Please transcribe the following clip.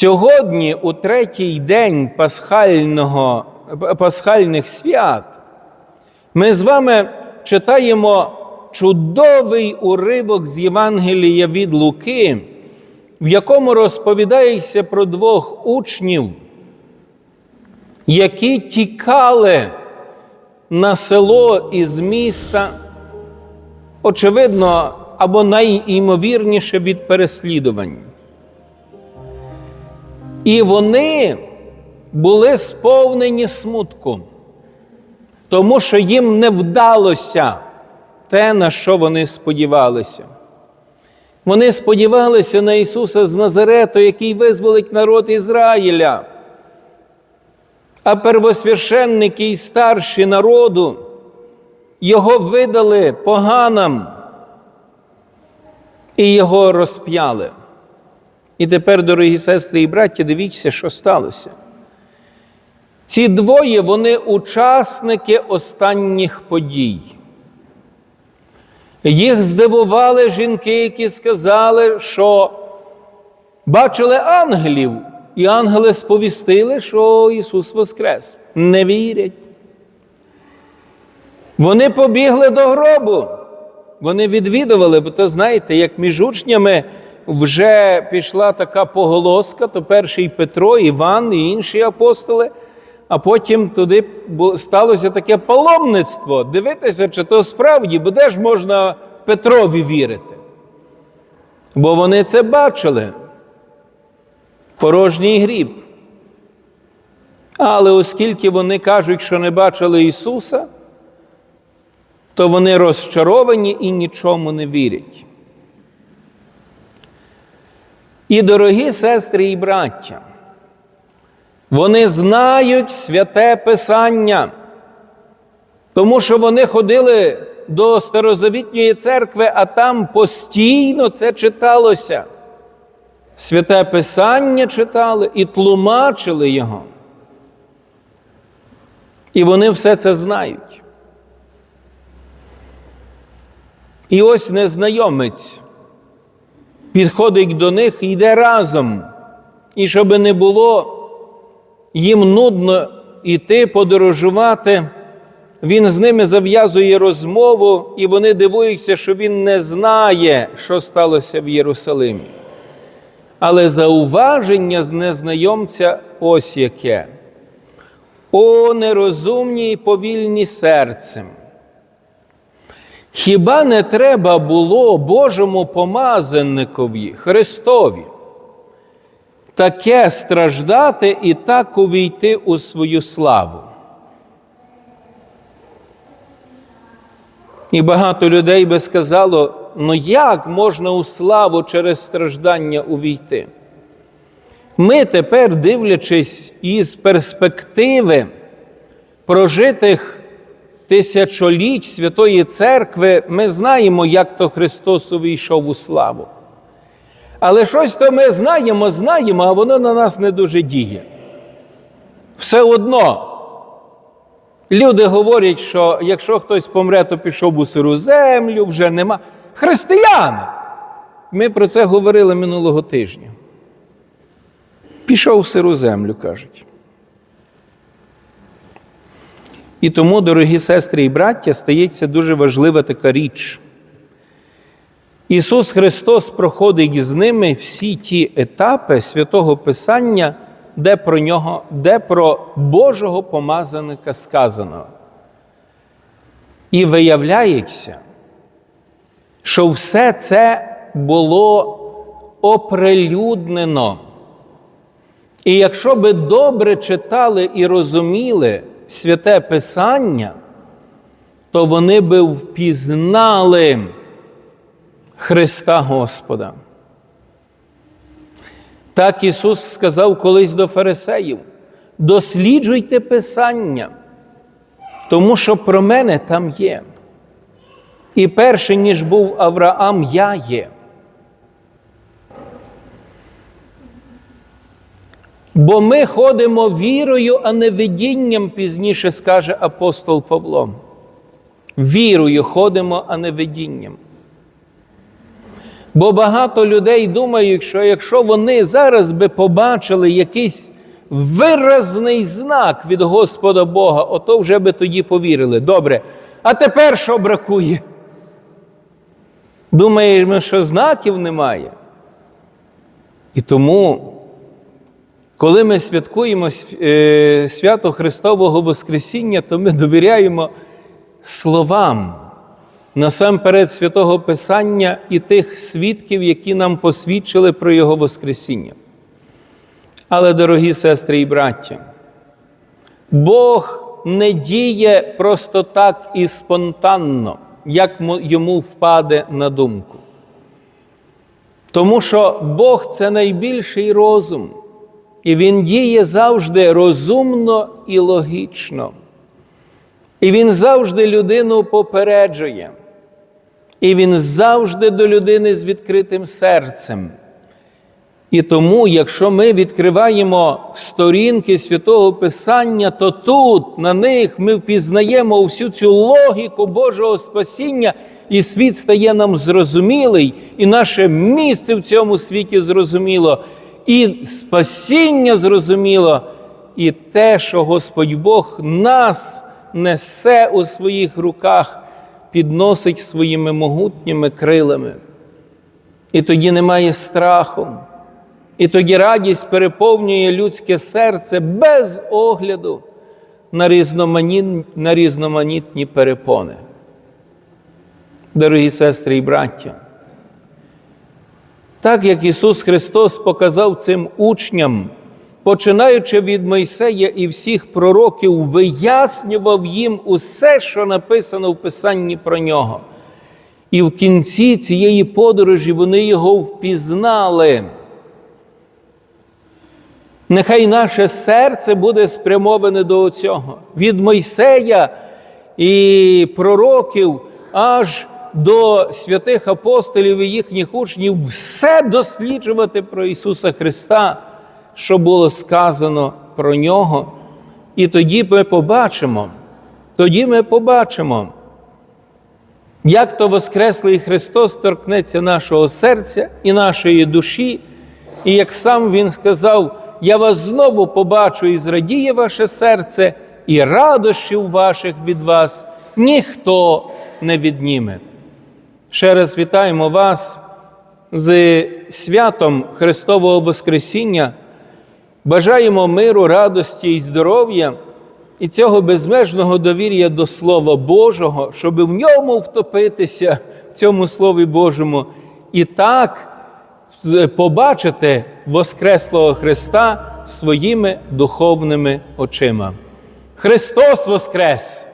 Сьогодні, у третій день пасхального, пасхальних свят, ми з вами читаємо чудовий уривок з Євангелія від Луки, в якому розповідається про двох учнів, які тікали на село із міста, очевидно, або найімовірніше від переслідувань. І вони були сповнені смутку, тому що їм не вдалося те, на що вони сподівалися. Вони сподівалися на Ісуса з Назарету, який визволить народ Ізраїля. А первосвященники і старші народу його видали поганам і його розп'яли. І тепер, дорогі сестри і браття, дивіться, що сталося. Ці двоє вони учасники останніх подій. Їх здивували жінки, які сказали, що бачили ангелів, і ангели сповістили, що Ісус Воскрес. Не вірять. Вони побігли до гробу. Вони відвідували, бо то знаєте, як між учнями вже пішла така поголоска, то перший Петро, Іван і інші апостоли, а потім туди сталося таке паломництво. Дивитися, чи то справді, бо де ж можна Петрові вірити? Бо вони це бачили. Порожній гріб. Але оскільки вони кажуть, що не бачили Ісуса, то вони розчаровані і нічому не вірять. І дорогі сестри і браття, вони знають святе Писання, тому що вони ходили до Старозавітньої церкви, а там постійно це читалося. Святе Писання читали і тлумачили його. І вони все це знають. І ось незнайомець підходить до них і йде разом. І щоб не було їм нудно йти, подорожувати, він з ними зав'язує розмову, і вони дивуються, що він не знає, що сталося в Єрусалимі. Але зауваження з незнайомця ось яке. О, нерозумні й повільні серцем. Хіба не треба було Божому помазанникові, Христові, таке страждати і так увійти у свою славу? І багато людей би сказало, ну як можна у славу через страждання увійти? Ми тепер, дивлячись із перспективи прожитих тисячоліть Святої Церкви, ми знаємо, як то Христос увійшов у славу. Але щось то ми знаємо, знаємо, а воно на нас не дуже діє. Все одно. Люди говорять, що якщо хтось помре, то пішов у сиру землю, вже нема. Християни! Ми про це говорили минулого тижня. Пішов у сиру землю, кажуть. І тому, дорогі сестри і браття, стається дуже важлива така річ. Ісус Христос проходить з ними всі ті етапи святого Писання, де про нього, де про Божого помазаника сказано. І виявляється, що все це було оприлюднено. І якщо би добре читали і розуміли святе Писання, то вони би впізнали Христа Господа. Так Ісус сказав колись до фарисеїв: досліджуйте Писання, тому що про мене там є. І перше, ніж був Авраам, я є. Бо ми ходимо вірою, а не видінням, пізніше скаже апостол Павло. Вірою ходимо, а не видінням. Бо багато людей думають, що якщо вони зараз би побачили якийсь виразний знак від Господа Бога, ото вже би тоді повірили. Добре. А тепер що бракує? Думаємо, що знаків немає. І тому, коли ми святкуємо е, свято Христового Воскресіння, то ми довіряємо словам насамперед святого Писання і тих свідків, які нам посвідчили про Його Воскресіння. Але, дорогі сестри і браття, Бог не діє просто так і спонтанно, як йому впаде на думку. Тому що Бог це найбільший розум, і Він діє завжди розумно і логічно. І Він завжди людину попереджує. І Він завжди до людини з відкритим серцем. І тому, якщо ми відкриваємо сторінки святого Писання, то тут, на них, ми впізнаємо всю цю логіку Божого спасіння, і світ стає нам зрозумілий, і наше місце в цьому світі зрозуміло, і спасіння зрозуміло, і те, що Господь Бог нас несе у своїх руках, підносить своїми могутніми крилами. І тоді немає страху. І тоді радість переповнює людське серце без огляду на різноманітні, на різноманітні перепони. Дорогі сестри і браття, так як Ісус Христос показав цим учням, починаючи від Мойсея і всіх пророків, вияснював їм усе, що написано в Писанні про нього. І в кінці цієї подорожі вони його впізнали. Нехай наше серце буде спрямоване до цього. Від Мойсея і пророків аж до святих апостолів і їхніх учнів все досліджувати про Ісуса Христа, що було сказано про Нього. І тоді ми побачимо, тоді ми побачимо, як то Воскреслий Христос торкнеться нашого серця і нашої душі, і як сам Він сказав, я вас знову побачу і зрадіє ваше серце, і радощів ваших від вас ніхто не відніме. Ще раз вітаємо вас з святом Христового Воскресіння. Бажаємо миру, радості і здоров'я і цього безмежного довір'я до Слова Божого, щоб в ньому втопитися, в цьому Слові Божому, і так побачити Воскреслого Христа своїми духовними очима. Христос Воскрес!